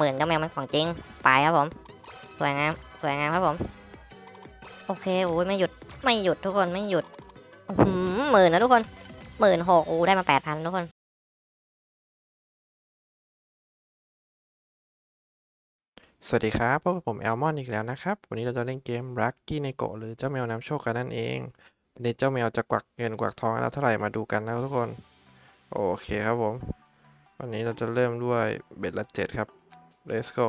หมื่นเจ้าแมวมันของจริง ไปครับผม สวยงาม สวยงามครับผม โอเคโอ้ยไม่หยุด ไม่หยุดทุกคน ไม่หยุดหมื่นนะทุกคนหมื่นหกโอ้ได้มาแปดพันทุกคนสวัสดีครับพบกับผมแอลมอนอีกแล้วนะครับ วันนี้เราจะเล่นเกม Lucky n e g o หรือเจ้าแมวนำโชคกันนั่นเองวันนี้เจ้าแมวจะกวักเงินกวักทองให้เราเท่าไหร่มาดูกันนะทุกคน โอเคครับผม วันนี้เราจะเริ่มด้วยเบ็ดละเจ็ดครับ let's go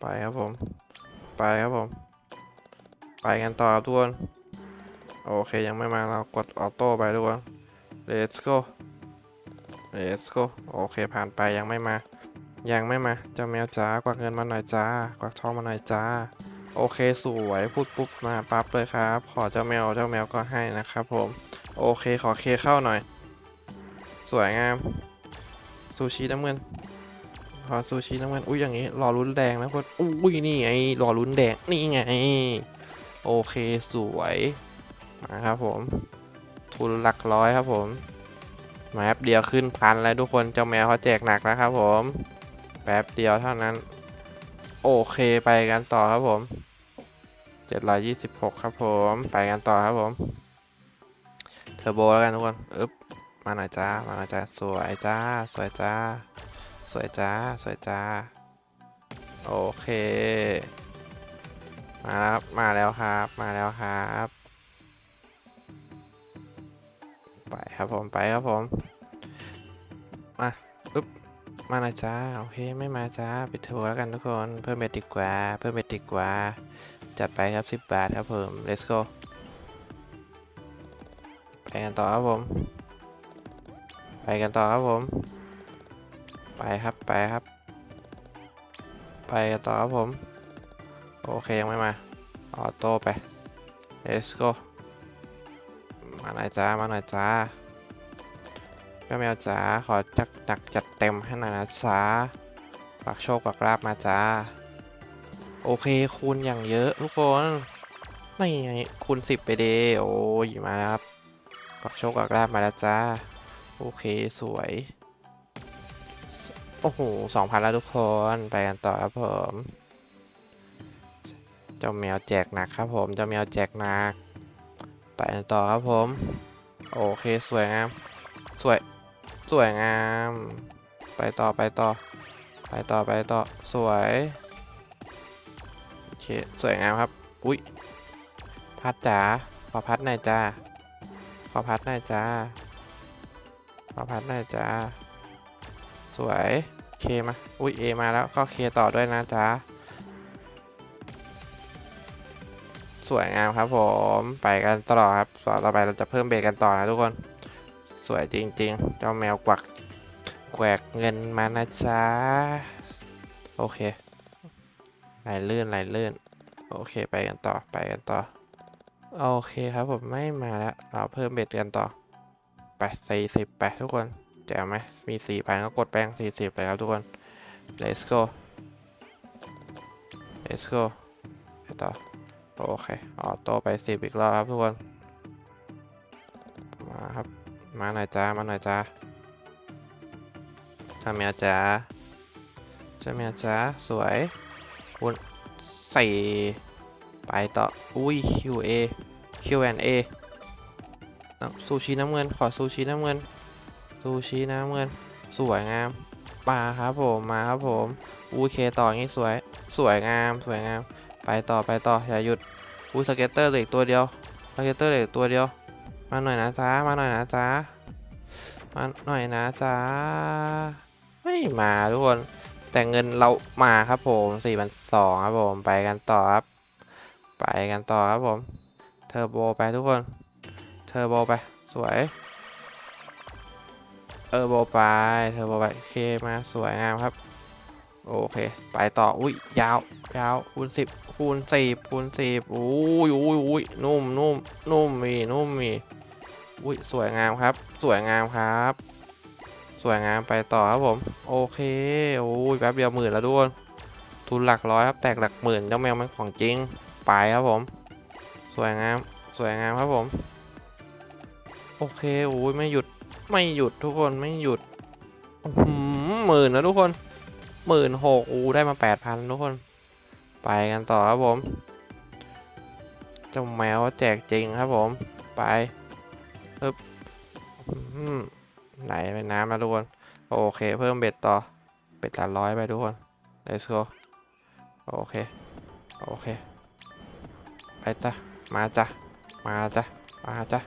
ไปครับผม ไปครับผม ไปกันต่อครับทุกคน โอเคยังไม่มาเรากดออโต้ไปทุกคน let's go let's go โอเคผ่านไปยังไม่มา ยังไม่มาเจ้าแมวจ๋ากวักเงินมาหน่อยจ้ากวักทองมาหน่อยจ้า โอเคสวยพูดปุ๊บมาปั๊บเลยครับ ขอเจ้าแมวเจ้าแมวก็ให้นะครับผม โอเคขอเคเข้าหน่อย สวยงามซูชิน้ำเงิน อซูชิน้ำเงินอุ้ยอย่างงี้รอลุ้นแดงนะพวกอุ้ยนี่ไงรอลุ้นแดงนี่ไง โอเคสวยมาครับผม ทุนหลักร้อยครับผมมาแป๊บเดียวขึ้นพันแล้วทุกคนเจ้าแมวเขาแจกหนักนะครับผม แป๊บเดียวเท่านั้น โอเคไปกันต่อครับผม 726 ครับผม ไปกันต่อครับผมเทอร์โบแล้วกันทุกคนอึ๊บมาหน่อยจ้ามาหน่อยจ้าสวยจ้าสวยจ้า สวยจ้า สวยจ้า โอเค มาแล้วครับมาแล้วครับ มาแล้วครับ ไปครับผม ไปครับผม มาอึ๊บ มาหน่อยจ้า โอเค ไม่มาจ้า ปิดเทอร์โบแล้วกันทุกคน เพิ่มเบ็ดดีกว่า เพิ่มเบ็ดดีกว่า จัดไปครับ 10 บาทครับผม let's go ไปกันต่อครับผม ไปกันต่อครับผม ไปครับไปครับ ไปกันต่อครับผม โอเคยังไม่มาออโต้ไป let's go มาหน่อยจ้ามาหน่อยจ้าแม่แมวจ๋าขอจักหนักจัดเต็มให้หน่อยนะจ๊ะฝากโชคฝากลาบมาจ้า โอเคคูณอย่างเยอะทุกคนไม่ไงคูณสิบไปเดโอ้ยมาแล้วครับฝากโชคฝากลาบมาแล้วจ้า โอเคสวย โอ้โหสองพันแล้วทุกคน ไปกันต่อครับผม เจ้าแมวแจกหนักครับผม เจ้าแมวแจกหนัก ไปกันต่อครับผม โอเคสวยงาม สวย สวยงาม ไปต่อไปต่อ ไปต่อไปต่อ สวย โอเค สวยงามครับ อุ้ย พัดจ๋า ขอพัดหน่อยจ้า ขอพัดหน่อยจ้า ขอพัดหน่อยจ้า วยเคมาอุ้ยเอมาแล้วก็เคต่อด้วยนะจ้าสวยงามครับผมไปกันต่อครับต่อไปเราจะเพิ่มเบรกกันต่อนะทุกคน สวยจริง ๆ เจ้าแมวกวักแกวกเงินมานะจ๊ะโอเคไหลลื่นไหลลื่นโอเคไปกันต่อไปกันต่อโอเคครับผมไม่มาแล้วเราเพิ่มเบ็ดกันต่อไปสี่สิบไปทุกคน จ๋วไหมมีสี่พันก็กดแป้งสี่สิบเลยครับทุกคน let's go let's go ไปต่อโอเคออโต้ไปสิบอีกรอบครับทุกคน มาครับ มาหน่อยจ้า มาหน่อยจ้าเจ้าแมวจ้าจ้าแมวจ้าสวยคุณใส่ไปต่อ อุ้ย QA Q&A น้ำซูชิน้ำเงิน ขอซูชิน้ำเงิน ซูชิน้ำเงิน สวยงามมาครับผมมาครับผมอุ้ยเคต่ออย่างงี้สวยสวยงามสวยงาม ไปต่อไปต่ออย่าหยุดอุ้ยสเก็ตเตอร์เหลืออกตัวเดียวสเก็ตเตอร์เหลืออกตัวเดียว มาหน่อยนะจ๊ะมาหน่อยนะจ๊ะมาหน่อยนะจ๊ะไม่มาทุกคนแต่เงินเรามาครับผม4 2 0 0ครับผมไปกันต่อครับ ไปกันต่อครับผมเทอร์โบไปทุกคนเทอร์โบไปสวย เทอโบไปเทอโบไปเคมาสวยงามครับ โอเค ไปต่อ อุ้ยยาวยาวคูณสิบคูณสิบคูณสิบอุ้ยอุ้ยอุ้ยนุ่มนุ่มนุ่มมีนุ่มมีอุ้ยสวยงามครับ สวยงามครับ สวยงามไปต่อครับผม โอเคโอ้ยแป๊บเดียวหมื่นแล้วทุกคนทุนหลักร้อยครับแตกหลักหมื่นเจ้าแมวมันของจริงไปครับผม สวยงามสวยงามครับผม โอเคโอ้ยไม่หยุด ไม่หยุดทุกคนไม่หยุดหหมื่นนะทุกคนหมื่นหกอูได้มาแปดพันทุกคน ไปกันต่อครับผมเจ้าแมวแจกจริงครับผม ไปปึ๊บอืมไหลไปน้ำแล้วทุกคน โอเคเพิ่มเบ็ดต่อ เบ็ดละร้อยไปทุกคน let's go โอเค โอเค ไปจ้ะมาจ้ะมาจ้ะมาจ้ะ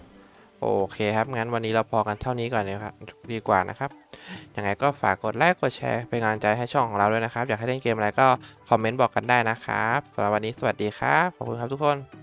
โอเคครับ งั้นวันนี้เราพอกันเท่านี้ก่อนนะครับดีกว่านะครับ ยังไงก็ฝากกดไลค์กดแชร์เป็นกำลังใจให้ช่องของเราด้วยนะครับ อยากให้เล่นเกมอะไรก็คอมเมนต์บอกกันได้นะครับสำหรับวันนี้สวัสดีครับ ขอบคุณครับทุกคน